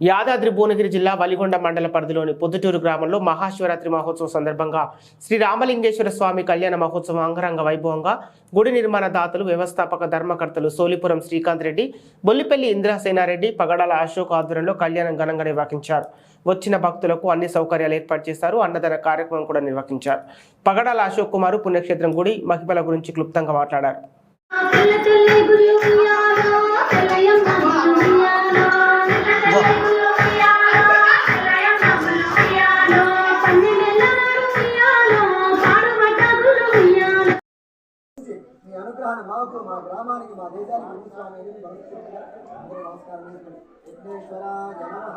యాదాద్రి భువనగిరి జిల్లా వలిగొండ మండల పరిధిలోని పొద్దుటూరు గ్రామంలో మహాశివరాత్రి మహోత్సవం సందర్భంగా శ్రీ రామలింగేశ్వర స్వామి కళ్యాణ మహోత్సవం అంగరంగ వైభవంగా గుడి నిర్మాణ దాతలు వ్యవస్థాపక ధర్మకర్తలు సోలిపురం శ్రీకాంత్ రెడ్డి బొల్లిపల్లి ఇంద్రసేనారెడ్డి పగడాల అశోక్ ఆధ్వర్యంలో కళ్యాణం ఘనంగా నిర్వహించారు. వచ్చిన భక్తులకు అన్ని సౌకర్యాలు ఏర్పాటు చేశారు. అన్నదాన కార్యక్రమం కూడా నిర్వహించారు. పగడాల అశోక్ కుమారు పుణ్యక్షేత్రం గుడి మహిమల గురించి క్లుప్తంగా మాట్లాడారు. विघ्नेश्वराय नमः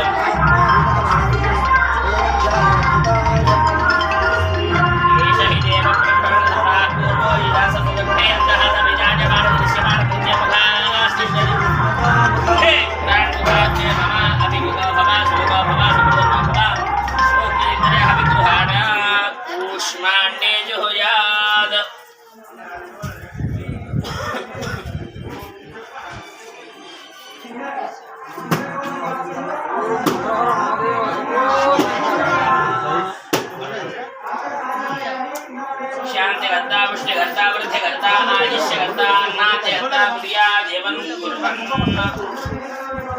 शान्तिकर्ता पुष्टिकर्ता वृद्धिकर्ता आयुष्यकर्ता अन्नाद्यकर्ता प्रिया देवन् कुर्वन्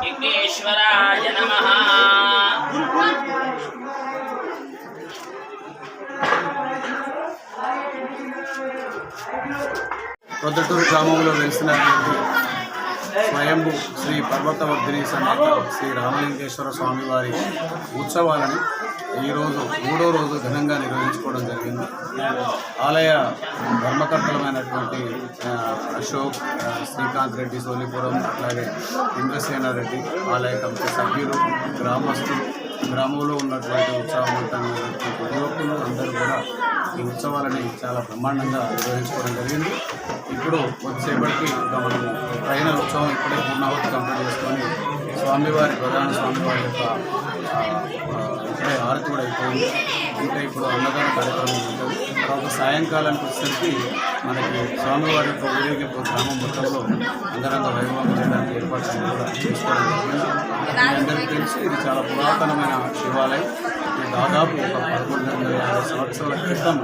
विघ्नेश्वराय नमः ప్రొద్దుటూరు గ్రామంలో వెలిసినటువంటి స్వయంభు శ్రీ పర్వతవర్ధిని సమేత శ్రీ రామలింగేశ్వర స్వామి వారి ఉత్సవాలను ఈరోజు మూడో రోజు ఘనంగా నిర్వహించుకోవడం జరిగింది. ఆలయ ధర్మకర్తలమైనటువంటి అశోక్ శ్రీకాంత్ రెడ్డి సోలిపురం అలాగే ఇంద్రసేన రెడ్డి ఆలయ కమిటీ సభ్యులు గ్రామస్తులు గ్రామంలో ఉన్నటువంటి ఉత్సవం యువకులు ఈ ఉత్సవాలని చాలా బ్రహ్మాండంగా నిర్వహించుకోవడం జరిగింది. ఇప్పుడు వచ్చేపటికి మనం మనము ఉత్సవం ఇప్పుడే పూర్ణావతి కంప్లీట్ చేసుకొని స్వామివారి ప్రధాన స్వామివారి యొక్క ఇప్పుడే ఆరతి కూడా అయిపోయింది. ఇంకా ఇప్పుడు అన్నదాన కార్యక్రమం ఉంటుంది. తర్వాత సాయంకాలానికి వచ్చేసరికి మనకి స్వామివారి యొక్క ఊరేగింపు గ్రామం మొత్తంలో అంగరంగ వైభవం చేయడానికి ఏర్పాటు కూడా చేసుకోవడం జరిగింది. అందరికీ తెలిసి ఇది చాలా పురాతనమైన శివాలయం. ఇది దాదాపు ఒక పదకొండు వందల సంవత్సరాల క్రితం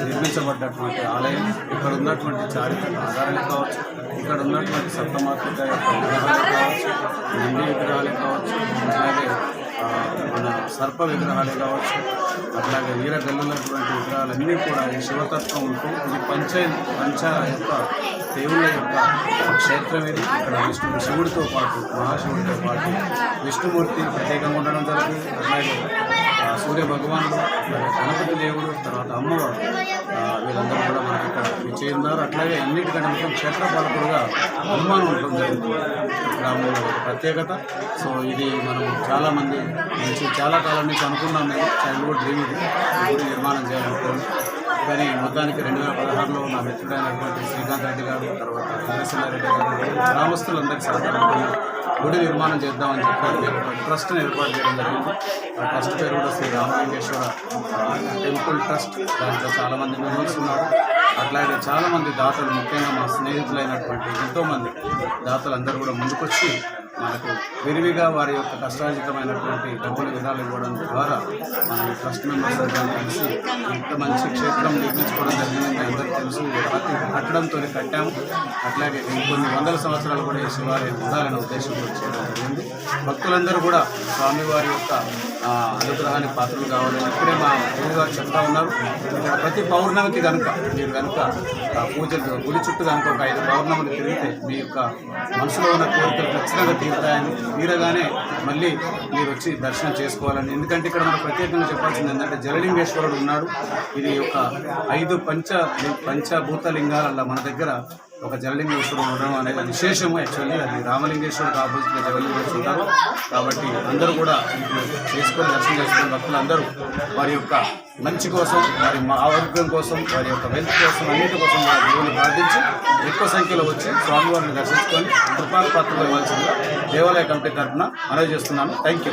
నిర్మించబడ్డటువంటి ఆలయం ఇక్కడ ఉన్నటువంటి చారిత్రక ఆధారాలు కావచ్చు ఇక్కడ ఉన్నటువంటి సప్తమాతృక యొక్క విగ్రహాలు కావచ్చు నంది విగ్రహాలు కావచ్చు అలాగే మన సర్ప విగ్రహాలే కావచ్చు అట్లాగే వీరగల్లులటువంటి విగ్రహాలన్నీ కూడా ఈ శివతత్వం ఉంటూ ఇది పంచ పంచ యొక్క దేవుళ్ళ యొక్క క్షేత్రం ఇది. ఇక్కడ విష్ణు శివుడితో పాటు మహాశివుడితో పాటు విష్ణుమూర్తి ప్రత్యేకంగా ఉండడం జరుగుతుంది. అట్లాగే సూర్య భగవానుడు గణపతి దేవుడు తర్వాత అమ్మవారు వీళ్ళందరూ కూడా మనకి ఇక్కడ విచ్చేయున్నారు అట్లాగే అన్నిటికంటే ముఖ్యం క్షేత్రపాలకుడుగా హనుమాన్ ఉండడం జరుగుతుంది. ఇక్కడ ప్రత్యేకత. సో ఇది మనం చాలామంది నుంచి చాలా కాలం నుంచి అనుకున్నాం మేము. చైల్డ్హుడ్ డ్రీమ్ ఇది. గుడి నిర్మాణం చేయాలనుకోండి కానీ మొత్తానికి రెండు వేల పదహారులో నా మిత్రుడైనటువంటి శ్రీకాంత్ రెడ్డి గారు తర్వాత నరసింహారెడ్డి రెడ్డి గారు గ్రామస్తులందరికీ సహకారంతో గుడి నిర్మాణం చేద్దామని చెప్పారు. ట్రస్ట్ని ఏర్పాటు చేయడం జరిగింది. ఆ ట్రస్ట్ పేరు కూడా శ్రీ రామలింగేశ్వర టెంపుల్ ట్రస్ట్ దాంట్లో చాలామంది మెంబర్స్ ఉన్నారు. అట్లాగే చాలామంది దాతలు ముఖ్యంగా మా స్నేహితులైనటువంటి ఎంతోమంది దాతలు అందరూ కూడా ముందుకొచ్చి మనకు విరివిగా వారి యొక్క కష్టార్జితమైనటువంటి డబ్బులు విధాలు ఇవ్వడం ద్వారా మన ఈ ట్రస్ట్ మెంబర్స్ కలిసి ఇంత మంచి క్షేత్రం నిర్మించుకోవడం జరిగిందని అందరికీ తెలుసు. ఈ కట్టడంతో కట్టాము. అట్లాగే ఇంకొన్ని వందల సంవత్సరాలు కూడా ఈ శివాలయం ఉండాలనే ఉద్దేశంతో చేయడం జరిగింది. భక్తులందరూ కూడా స్వామివారి యొక్క అనుగ్రహానికి పాత్రలు కావాలని ఇప్పుడే మా గురుగారు చెప్తా ఉన్నారు. ఇక్కడ ప్రతి పౌర్ణమికి కనుక మీరు కనుక పూజలు గుడి చుట్టూ కనుక ఒక ఐదు పౌర్ణములు తిరిగితే మీ యొక్క మనసులో ఉన్న కోరికలు ఖచ్చితంగా తీరుతాయని తీరగానే మళ్ళీ మీరు వచ్చి దర్శనం చేసుకోవాలని. ఎందుకంటే ఇక్కడ మనం ప్రత్యేకంగా చెప్పాల్సింది ఏంటంటే జలలింగేశ్వరుడు ఉన్నాడు. ఇది ఒక ఐదు పంచ పంచభూత లింగాల మన దగ్గర ఒక జలలింగేశ్వరుడు ఉండడం అనేది విశేషము యాక్చువల్లీ అది రామలింగేశ్వరుడు ఆపోజిట్గా జలలింగేశ్వరుడు ఉంటారు. కాబట్టి అందరూ కూడా చేసుకొని దర్శనం చేసుకుని భక్తులు అందరూ వారి యొక్క మంచి కోసం వారి మా ఆరోగ్యం కోసం వారి యొక్క వెల్త్ కోసం అన్నిటి కోసం వారి దేవుని ప్రార్థించి ఎక్కువ సంఖ్యలో వచ్చి స్వామివారిని దర్శించుకొని కృపాల పాత్రలు ఇవ్వాల్సిందిగా దేవాలయ కమిటీ తరఫున మనవి చేస్తున్నాను. Thank you